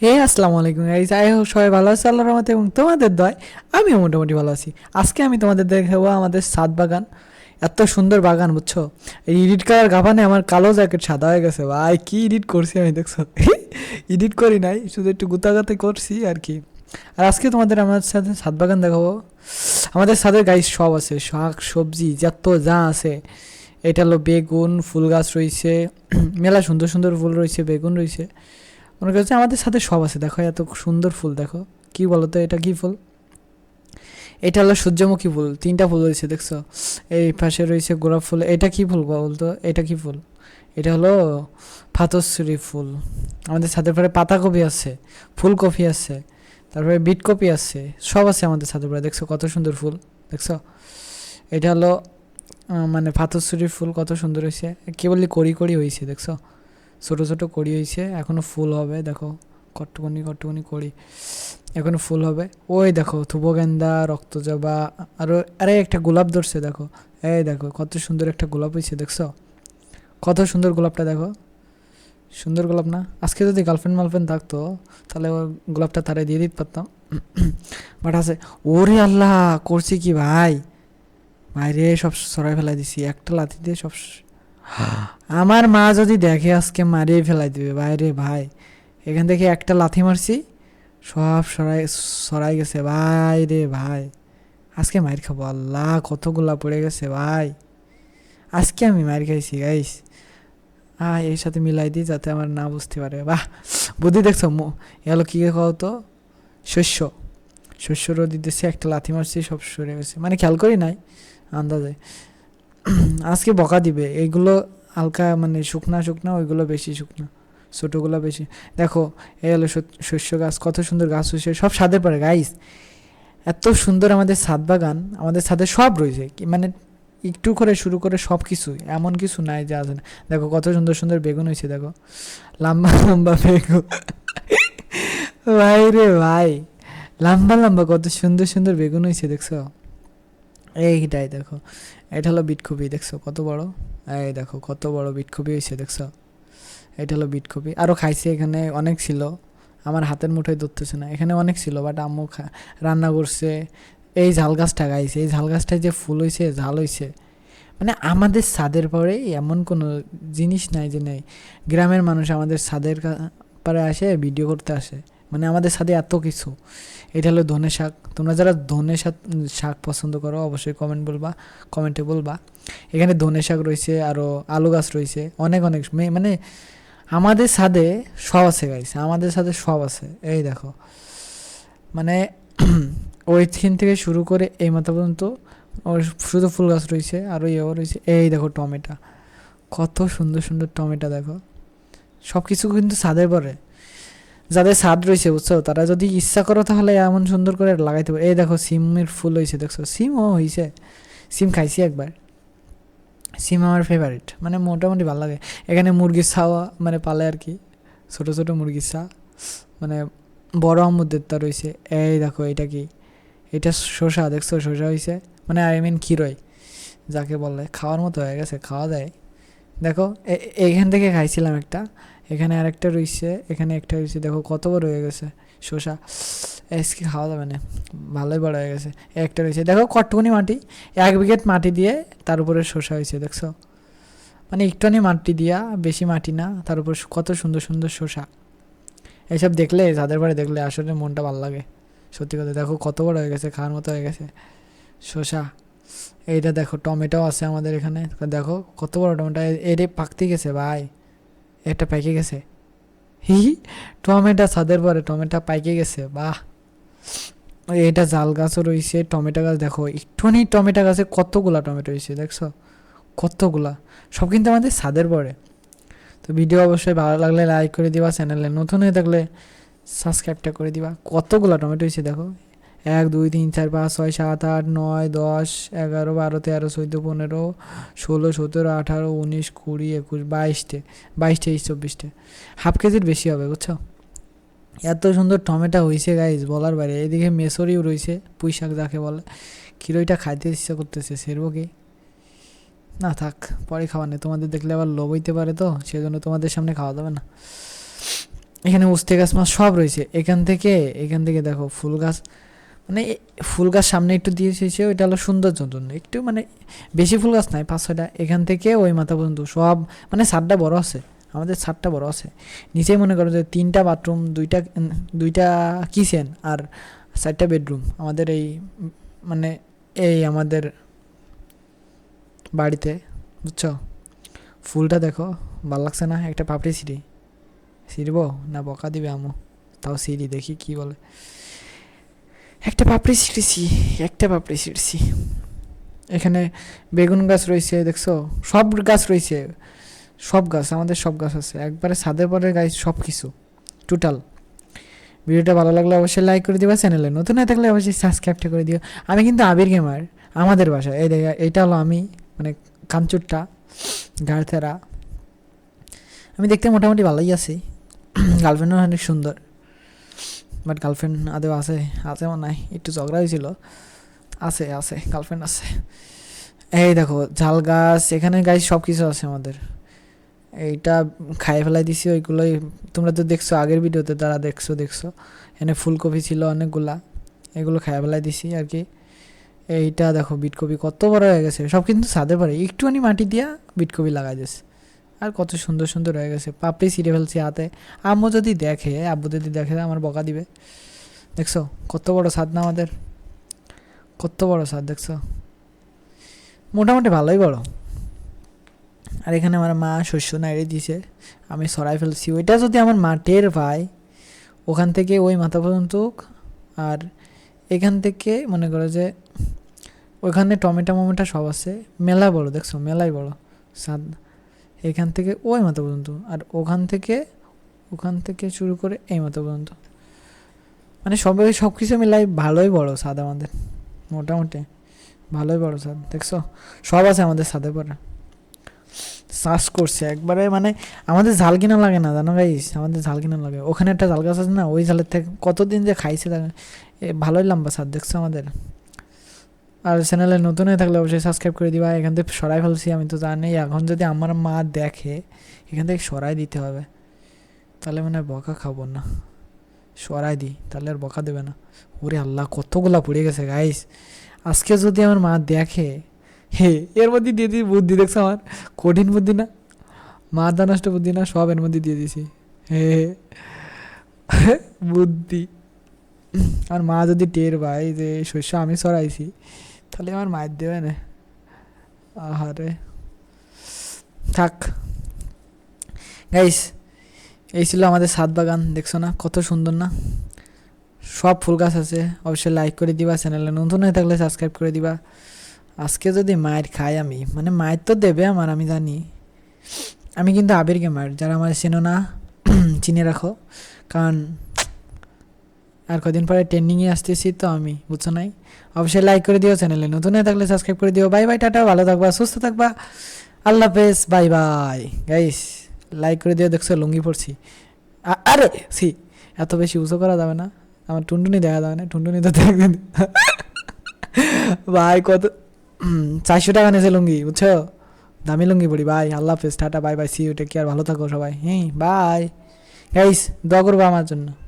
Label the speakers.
Speaker 1: হে আসসালামু আলাইকুম এই যাই হোক সবাই ভালো আছে আল্লাহ রহমতে এবং তোমাদের দয় আমিও মোটামুটি ভালো আছি আজকে আমি তোমাদের দেখাবো আমাদের সাত বাগান এত সুন্দর বাগান বুঝছো এই এডিট করার গাভানে আমার কালো জ্যাকেট সাদা হয়ে গেছে ভাই কি এডিট করছি আমি দেখছো এডিট করি নাই শুধু একটু গুতাগাতে করছি আর কি আর আজকে তোমাদের আমার সাথে সাত বাগান দেখাবো আমাদের সাথে গাই সব আছে শাক সবজি যত যা আছে এটা হলো বেগুন ফুল গাছ রয়েছে মেলা সুন্দর সুন্দর ফুল রয়েছে বেগুন রয়েছে মনে করছে আমাদের সাথে সব আছে দেখো এত সুন্দর ফুল দেখো কি বলো তো এটা কি ফুল এটা হলো সূর্যমুখী ফুল তিনটা ফুল রয়েছে দেখছো এই পাশে রয়েছে গোলাপ ফুল এটা কি ফুল বলতো এটা কি ফুল এটা হলো ফাতশ্রী ফুল আমাদের ছাদের পরে পাতাকপি আছে ফুলকপি আছে তারপরে বিটকপি আছে সব আছে আমাদের ছাদের পরে দেখছো কত সুন্দর ফুল দেখছো এটা হলো মানে ফাতশ্রী ফুল কত সুন্দর হয়েছে কেবলই করি করি হয়েছে দেখছো ছোটো ছোটো করি হয়েছে এখনও ফুল হবে দেখো কট্টকুনি কট্টকুনি করি এখনও ফুল হবে ওই দেখো থুবো গেন্দা রক্তজবা আরও আরে একটা গোলাপ ধরছে দেখো এই দেখো কত সুন্দর একটা গোলাপ হয়েছে দেখছো কত সুন্দর গোলাপটা দেখো সুন্দর গোলাপ না আজকে যদি গার্লফ্রেন্ড মালফ্রেন্ড থাকতো তাহলে ওর গোলাপটা তারে দিয়ে দিতে পারতাম বাট আছে ওরে আল্লাহ করছি কি ভাই ভাই রে সব সরাই ফেলাই দিছি একটা লাথি দিয়ে সব আমার মা যদি দেখে আজকে মারিয়ে ফেলাই দিবে বাইরে ভাই এখান থেকে একটা লাথি মারছি সব সরাই সরাই গেছে ভাই রে ভাই আজকে মায়ের খাবো আল্লাহ কতগুলা পড়ে গেছে ভাই আজকে আমি মায়ের খাইছি গাইস আহ এর সাথে মিলাই দিই যাতে আমার না বুঝতে পারে বাহ বুদ্ধি দেখছো এলো কী খাও তো শস্য শস্য রোদি দিতেছে একটা লাথি মারছি সব সরে গেছে মানে খেয়াল করি নাই আন্দাজে আজকে বকা দিবে এগুলো হালকা মানে শুকনা শুকনা ওইগুলো বেশি শুকনা ছোটোগুলো বেশি দেখো এই হলো শস্য গাছ কত সুন্দর গাছ হয়েছে সব ছাদের পরে গাইস এত সুন্দর আমাদের ছাদ বাগান আমাদের ছাদে সব রয়েছে মানে একটু করে শুরু করে সব কিছু এমন কিছু নাই যে আছে না দেখো কত সুন্দর সুন্দর বেগুন হয়েছে দেখো লম্বা লম্বা বেগুন ভাই রে ভাই লম্বা লম্বা কত সুন্দর সুন্দর বেগুন হয়েছে দেখছো এইটাই দেখো এটা হলো বিটকপি দেখছো কত বড় এই দেখো কত বড় বিটকপি হয়েছে দেখছো এটা হলো বিটকপি আরও খাইছে এখানে অনেক ছিল আমার হাতের মুঠোয় ধরতেছে না এখানে অনেক ছিল বাট আম্মু রান্না করছে এই ঝাল গাছটা গাইছে এই ঝাল গাছটায় যে ফুল হয়েছে ঝাল হয়েছে মানে আমাদের ছাদের পরে এমন কোনো জিনিস নাই যে নেই গ্রামের মানুষ আমাদের ছাদের পরে আসে ভিডিও করতে আসে মানে আমাদের সাথে এত কিছু এটা হলো ধনে শাক তোমরা যারা ধনে শাক পছন্দ করো অবশ্যই কমেন্ট বলবা কমেন্টে বলবা এখানে ধনে শাক রয়েছে আরও আলু গাছ রয়েছে অনেক অনেক মানে আমাদের সাথে সব আছে গাইস আমাদের সাথে সব আছে এই দেখো মানে ওই থিন থেকে শুরু করে এই মাথা পর্যন্ত ওর শুধু ফুল গাছ রয়েছে আরও ইয়েও রয়েছে এই দেখো টমেটো কত সুন্দর সুন্দর টমেটো দেখো সব কিছু কিন্তু ছাদের পরে যাদের সাদ রয়েছে বুঝছো তারা যদি ইচ্ছা করো তাহলে এমন সুন্দর করে লাগাইতে পারো এই দেখো সিমের ফুল হয়েছে দেখছো সিমও হয়েছে সিম খাইছি একবার সিম আমার ফেভারিট মানে মোটামুটি ভালো লাগে এখানে মুরগির ছাওয়া মানে পালে আর কি ছোটো ছোটো মুরগির ছা মানে বড় আমুদের তা রয়েছে এই দেখো এটা কি এটা শসা দেখছো শসা হয়েছে মানে আই মিন ক্ষীরই যাকে বলে খাওয়ার মতো হয়ে গেছে খাওয়া যায় দেখো এইখান থেকে খাইছিলাম একটা এখানে আরেকটা রইছে এখানে একটা রইছে দেখো কত বড় হয়ে গেছে শসা এসকে খাওয়া যাবে না ভালোই বড় হয়ে গেছে একটা রয়েছে দেখো কটকুনি মাটি এক বিঘেট মাটি দিয়ে তার উপরে শসা হয়েছে দেখছো মানে একটুখানি মাটি দিয়া বেশি মাটি না তার উপর কত সুন্দর সুন্দর শশা এইসব দেখলে যাদের বাড়ি দেখলে আসলে মনটা ভালো লাগে সত্যি কথা দেখো কত বড় হয়ে গেছে খাওয়ার মতো হয়ে গেছে শসা এইটা দেখো টমেটো আছে আমাদের এখানে দেখো কত বড় টমেটো এটা পাকতে গেছে ভাই এটা পাইকে গেছে হি টমেটো ছাদের পরে টমেটো পাইকে গেছে বাহ এটা জাল গাছও রয়েছে টমেটো গাছ দেখো একটুখানি টমেটো গাছে কতগুলা টমেটো রয়েছে দেখছো কতগুলা সব কিন্তু আমাদের ছাদের পরে তো ভিডিও অবশ্যই ভালো লাগলে লাইক করে দিবা চ্যানেলে নতুন হয়ে থাকলে সাবস্ক্রাইবটা করে দিবা কতগুলা টমেটো হয়েছে দেখো এক দুই তিন চার পাঁচ ছয় সাত আট নয় দশ এগারো বারো তেরো চোদ্দো পনেরো ষোলো সতেরো আঠারো উনিশ কুড়ি একুশ বাইশটে বাইশ তেইশ চব্বিশটে হাফ কেজির বেশি হবে বুঝছো এত সুন্দর টমেটো হয়েছে গাইজ বলার বাইরে এদিকে মেসরিও রয়েছে পুঁই শাক যাকে বলে কিলোইটা খাইতে ইচ্ছা করতেছে সেরবো কি না থাক পরে খাওয়া নেই তোমাদের দেখলে আবার লোভ হইতে পারে তো সেজন্য তোমাদের সামনে খাওয়া দেবে না এখানে উস্তে গাছ মাছ সব রয়েছে এখান থেকে এখান থেকে দেখো ফুল গাছ মানে ফুল গাছ সামনে একটু দিয়েছে ওইটা হলো সুন্দর জন্য একটু মানে বেশি ফুল গাছ নাই পাঁচ ছয়টা এখান থেকে ওই মাথা পর্যন্ত সব মানে ছাদটা বড় আছে আমাদের ছাদটা বড় আছে নিচেই মনে করো যে তিনটা বাথরুম দুইটা দুইটা কিচেন আর চারটা বেডরুম আমাদের এই মানে এই আমাদের বাড়িতে বুঝছো ফুলটা দেখো ভাল লাগছে না একটা পাপড়ি সিঁড়ি সিঁড়ব না বকা দিবে আমু তাও সিঁড়ি দেখি কি বলে একটা পাপড়ি ছিঁড়েছি একটা পাপড়ি ছিঁড়েছি এখানে বেগুন গাছ রয়েছে দেখছো সব গাছ রয়েছে সব গাছ আমাদের সব গাছ আছে একবারে ছাদের পরে গাছ সব কিছু টোটাল ভিডিওটা ভালো লাগলে অবশ্যই লাইক করে দিবা চ্যানেলে নতুন না থাকলে অবশ্যই সাবস্ক্রাইবটা করে দিও আমি কিন্তু আবির গেমার আমাদের বাসা এই দেখা এটা হলো আমি মানে কামচুরটা গাড়থেরা আমি দেখতে মোটামুটি ভালোই আছি গার্লফ্রেন্ডও অনেক সুন্দর বাট গার্লফ্রেন্ড আদেও আছে আছে মানে নাই একটু ঝগড়া হয়েছিল আছে আছে গার্লফ্রেন্ড আছে এই দেখো ঝাল গাছ এখানে গাছ সব কিছু আছে আমাদের এইটা খাই ফেলাই দিছি ওইগুলোই তোমরা তো দেখছো আগের ভিডিওতে তারা দেখছো দেখছো এখানে ফুলকপি ছিল অনেকগুলা এগুলো খাই ফেলাই দিছি আর কি এইটা দেখো বিটকপি কত বড় হয়ে গেছে সব কিন্তু ছাদে পারে একটুখানি মাটি দিয়া বিটকপি লাগাই দিয়েছে আর কত সুন্দর সুন্দর হয়ে গেছে পাপড়ি ছিঁড়ে ফেলছি হাতে আম্মু যদি দেখে আব্বু যদি দেখে আমার বকা দিবে দেখছো কত বড় স্বাদ না আমাদের কত বড় স্বাদ দেখছো মোটামুটি ভালোই বড় আর এখানে আমার মা শস্য নাইড়ে দিছে আমি সরাই ফেলছি ওইটা যদি আমার মাঠের ভাই ওখান থেকে ওই মাথা পর্যন্ত আর এখান থেকে মনে করো যে ওইখানে টমেটো মমেটা সব আছে মেলা বড় দেখছো মেলাই বড় স্বাদ এখান থেকে ওই মাথা পর্যন্ত আর ওখান থেকে ওখান থেকে শুরু করে এই মাথা পর্যন্ত মানে সবাই সব কিছু মিলাই ভালোই বড় স্বাদ আমাদের মোটামুটি ভালোই বড় স্বাদ দেখছো সব আছে আমাদের সাথে পরে শ্বাস করছে একবারে মানে আমাদের ঝাল কিনা লাগে না জানো গাইস আমাদের ঝাল কিনা লাগে ওখানে একটা ঝাল গাছ আছে না ওই ঝালের থেকে কতদিন যে খাইছে ভালোই লম্বা স্বাদ দেখছো আমাদের আর চ্যানেলে নতুন হয়ে থাকলে অবশ্যই সাবস্ক্রাইব করে দিবা এখান থেকে সরাই ফেলছি আমি তো জানি এখন যদি আমার মা দেখে এখান থেকে সরাই দিতে হবে তাহলে মানে বকা খাবো না সরাই দিই তাহলে আর বকা দেবে না ওরে আল্লাহ কতগুলা পড়ে গেছে গাইস আজকে যদি আমার মা দেখে হে এর মধ্যে দিয়ে দিই বুদ্ধি দেখছো আমার কঠিন বুদ্ধি না মা দানষ্ট বুদ্ধি না সব এর মধ্যে দিয়ে দিছি হে বুদ্ধি আর মা যদি টের পায় যে শস্য আমি সরাইছি তাহলে আমার মায়ের দেবে না আহারে থাক গাইস এই ছিল আমাদের সাত বাগান দেখছো না কত সুন্দর না সব ফুল গাছ আছে অবশ্যই লাইক করে দিবা চ্যানেলে নতুন হয়ে থাকলে সাবস্ক্রাইব করে দিবা আজকে যদি মায়ের খাই আমি মানে মায়ের তো দেবে আমার আমি জানি আমি কিন্তু আবির গেমার যারা আমার চেনো না চিনে রাখো কারণ আর কদিন পরে ট্রেন্ডিংয়ে আসতেছি তো আমি বুঝছো নাই অবশ্যই লাইক করে দিও চ্যানেলে নতুন হয়ে থাকলে সাবস্ক্রাইব করে দিও বাই বাই টাটা ভালো থাকবা সুস্থ থাকবা আল্লাহ হাফেজ বাই বাই গাইস লাইক করে দিও দেখছো লুঙ্গি পড়ছি আরে সি এত বেশি উঁচু করা যাবে না আমার টুনটুনি দেখা যাবে না টুনটুনি তো দেখবেন ভাই কত চারশো টাকা নিয়েছে লুঙ্গি বুঝছো দামি লুঙ্গি পড়ি ভাই আল্লাহ হাফেজ tata bye bye see you take care ভালো থাকো সবাই হ্যাঁ বাই গাইস দোয়া করবো আমার জন্য